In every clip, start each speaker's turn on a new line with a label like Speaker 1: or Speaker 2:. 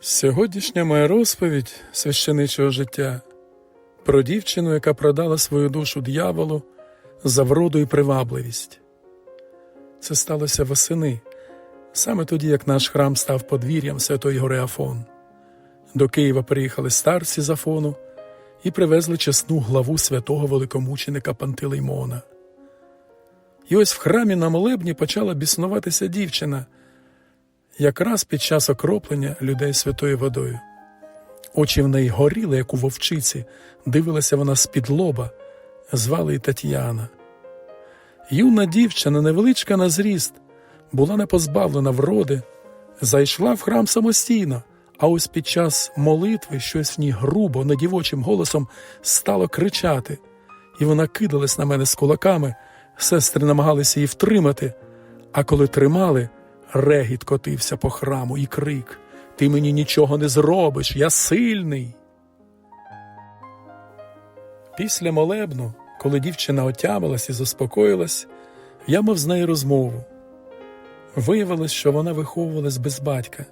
Speaker 1: Сьогоднішня моя розповідь священичого життя про дівчину, яка продала свою душу дьяволу за вроду і привабливість. Це сталося восени, саме тоді, як наш храм став подвір'ям Святої Гори Афон. До Києва приїхали старці з Афону і привезли чесну главу святого великомученика Пантелеймона. І ось в храмі на молебні почала біснуватися дівчина, якраз під час окроплення людей святою водою. Очі в неї горіли, як у вовчиці, дивилася вона з-під лоба, звали її Тетяна. Юна дівчина, невеличка на зріст, була не позбавлена вроди, зайшла в храм самостійно, а ось під час молитви щось в ній грубо, недівочим голосом стало кричати, і вона кидалась на мене з кулаками, сестри намагалися її втримати, а коли тримали, регіт котився по храму і крик Ти мені нічого не зробиш, я сильний. Після молебну, коли дівчина отямилась і заспокоїлась, я мав з нею розмову. Виявилось, що вона виховувалась без батька.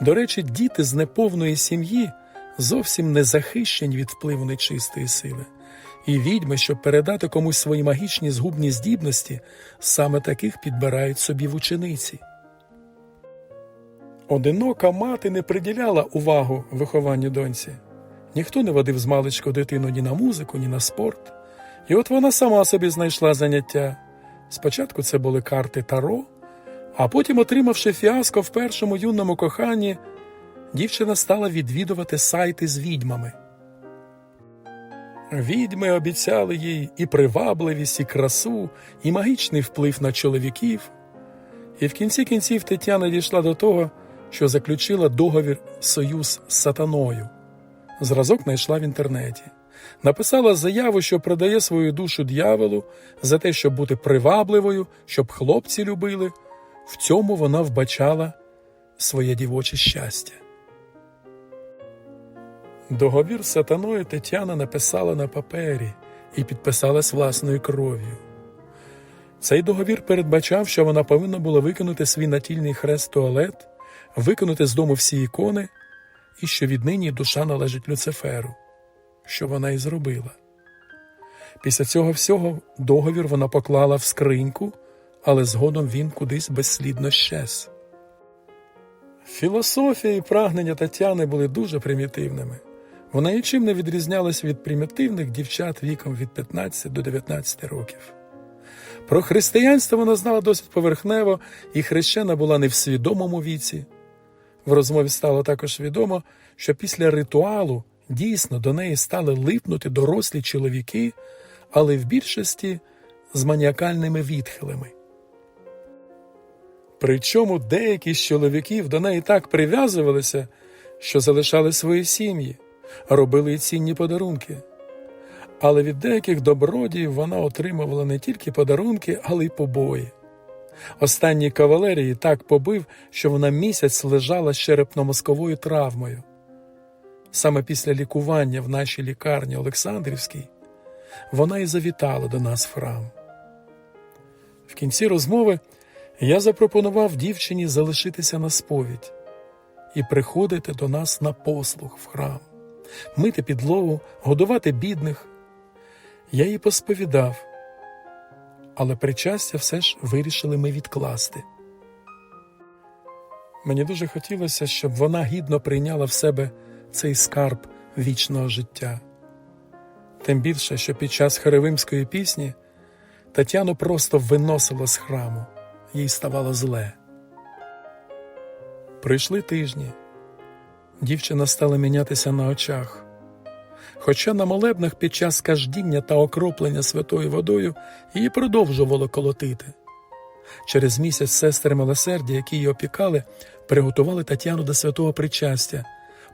Speaker 1: До речі, діти з неповної сім'ї зовсім не захищені від впливу нечистої сили. І відьми, щоб передати комусь свої магічні згубні здібності, саме таких підбирають собі в учениці. Одинока мати не приділяла увагу вихованню доньці. Ніхто не водив з маличку дитину ні на музику, ні на спорт. І от вона сама собі знайшла заняття. Спочатку це були карти Таро, а потім, отримавши фіаско в першому юному коханні, дівчина стала відвідувати сайти з відьмами. Відьми обіцяли їй і привабливість, і красу, і магічний вплив на чоловіків. І в кінці кінців Тетяна дійшла до того, що заключила договір союз з сатаною. Зразок знайшла в інтернеті. Написала заяву, що продає свою душу дьяволу за те, щоб бути привабливою, щоб хлопці любили. В цьому вона вбачала своє дівоче щастя. Договір з сатаною Тетяна написала на папері і підписалась власною кров'ю. Цей договір передбачав, що вона повинна була викинути свій натільний хрест туалет, викинути з дому всі ікони, і що віднині душа належить Люциферу, що вона і зробила. Після цього всього договір вона поклала в скриньку, але згодом він кудись безслідно щез. Філософія і прагнення Тетяни були дуже примітивними. Вона нічим не відрізнялась від примітивних дівчат віком від 15 до 19 років. Про християнство вона знала досить поверхнево, і хрещена була не в свідомому віці. В розмові стало також відомо, що після ритуалу дійсно до неї стали липнути дорослі чоловіки, але в більшості з маніакальними відхилами. Причому деякі з чоловіків до неї так прив'язувалися, що залишали свої сім'ї, робили цінні подарунки. Але від деяких добродіїв вона отримувала не тільки подарунки, але й побої. Останній кавалерії так побив, що вона місяць лежала з черепно-мозковою травмою. Саме після лікування в нашій лікарні Олександрівській вона і завітала до нас в храм. В кінці розмови я запропонував дівчині залишитися на сповідь і приходити до нас на послуг в храм, мити підлогу, годувати бідних. Я їй посповідав, але причастя все ж вирішили ми відкласти. Мені дуже хотілося, щоб вона гідно прийняла в себе цей скарб вічного життя. Тим більше, що під час Херевимської пісні Тетяну просто виносило з храму, їй ставало зле. Прийшли тижні. Дівчина стала мінятися на очах. Хоча на молебнах під час каждіння та окроплення святою водою її продовжувало колотити. Через місяць сестри милосердя, які її опікали, приготували Тетяну до святого причастя,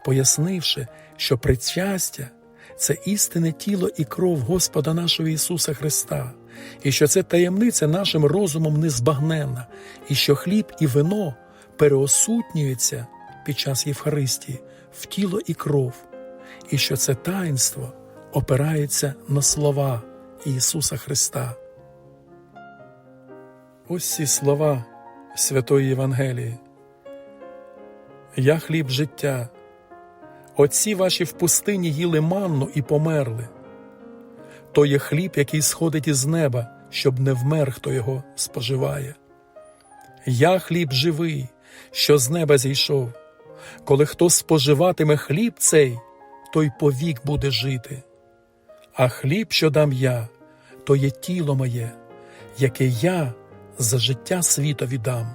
Speaker 1: пояснивши, що причастя це істинне тіло і кров Господа нашого Ісуса Христа, і що це таємниця нашим розумом незбагненна, і що хліб і вино переосутнюються під час Євхаристії в тіло і кров, і що це таїнство опирається на слова Ісуса Христа. Ось ці слова Святої Євангелії. Я хліб життя. Отці ваші в пустині їли манну і померли. То є хліб, який сходить із неба, щоб не вмер, хто його споживає. Я хліб живий, що з неба зійшов. Коли хто споживатиме хліб цей, той повік буде жити. А хліб, що дам я, то є тіло моє, яке я за життя світові дам.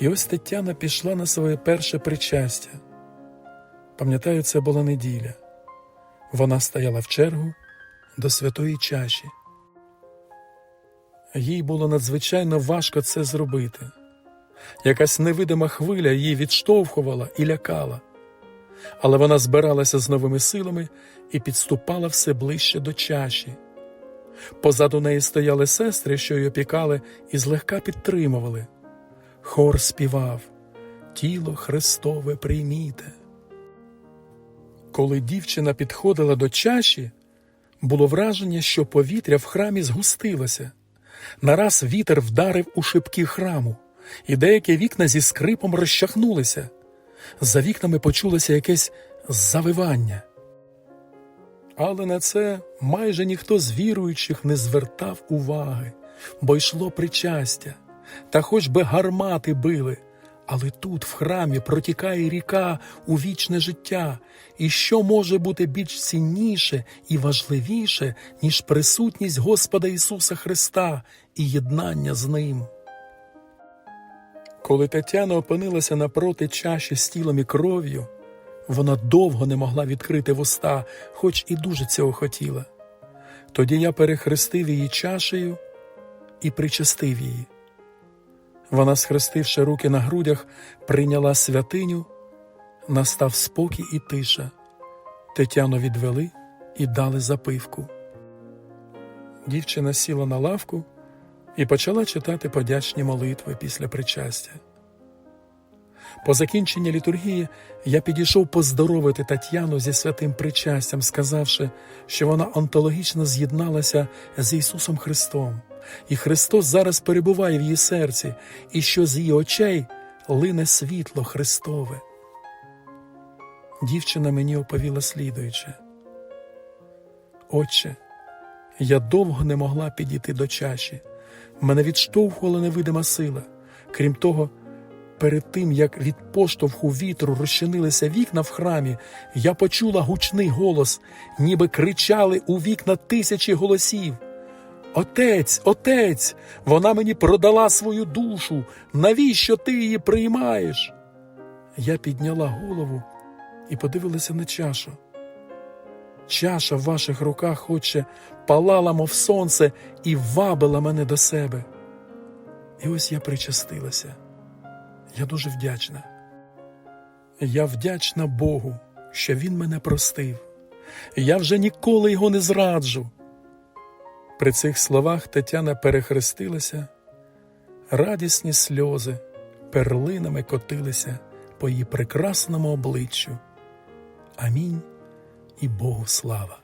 Speaker 1: І ось Тетяна пішла на своє перше причастя. Пам'ятаю, це була неділя. Вона стояла в чергу до святої чаші. Їй було надзвичайно важко це зробити. Якась невидима хвиля її відштовхувала і лякала, але вона збиралася з новими силами і підступала все ближче до чаші. Позаду неї стояли сестри, що її опікали і злегка підтримували. Хор співав Тіло Христове прийміте. Коли дівчина підходила до чаші, було враження, що повітря в храмі згустилося. Нараз вітер вдарив у шибки храму, і деякі вікна зі скрипом розчахнулися. За вікнами почулося якесь завивання. Але на це майже ніхто з віруючих не звертав уваги, бо йшло причастя, та хоч би гармати били. Але тут, в храмі, протікає ріка у вічне життя, і що може бути більш цінніше і важливіше, ніж присутність Господа Ісуса Христа і єднання з Ним. Коли Тетяна опинилася напроти чаші з тілом і кров'ю, вона довго не могла відкрити вуста, хоч і дуже цього хотіла. Тоді я перехрестив її чашею і причастив її. Вона, схрестивши руки на грудях, прийняла святиню, настав спокій і тиша. Тетяну відвели і дали запивку. Дівчина сіла на лавку і почала читати подячні молитви після причастя. По закінченні літургії я підійшов поздоровити Тетяну зі святим причастям, сказавши, що вона онтологічно з'єдналася з Ісусом Христом, і Христос зараз перебуває в її серці, і що з її очей лине світло Христове. Дівчина мені оповіла слідуюче. Отче, я довго не могла підійти до чаші. Мене відштовхувала невидима сила. Крім того, перед тим, як від поштовху вітру розчинилися вікна в храмі, я почула гучний голос, ніби кричали у вікна тисячі голосів. Отець, отець, вона мені продала свою душу. Навіщо ти її приймаєш? Я підняла голову і подивилася на чашу. Чаша в ваших руках, отче, палала, мов сонце, і вабила мене до себе. І ось я причастилася. Я дуже вдячна. Я вдячна Богу, що Він мене простив. Я вже ніколи його не зраджу. При цих словах Тетяна перехрестилася, радісні сльози перлинами котилися по її прекрасному обличчю. Амінь і Богу слава.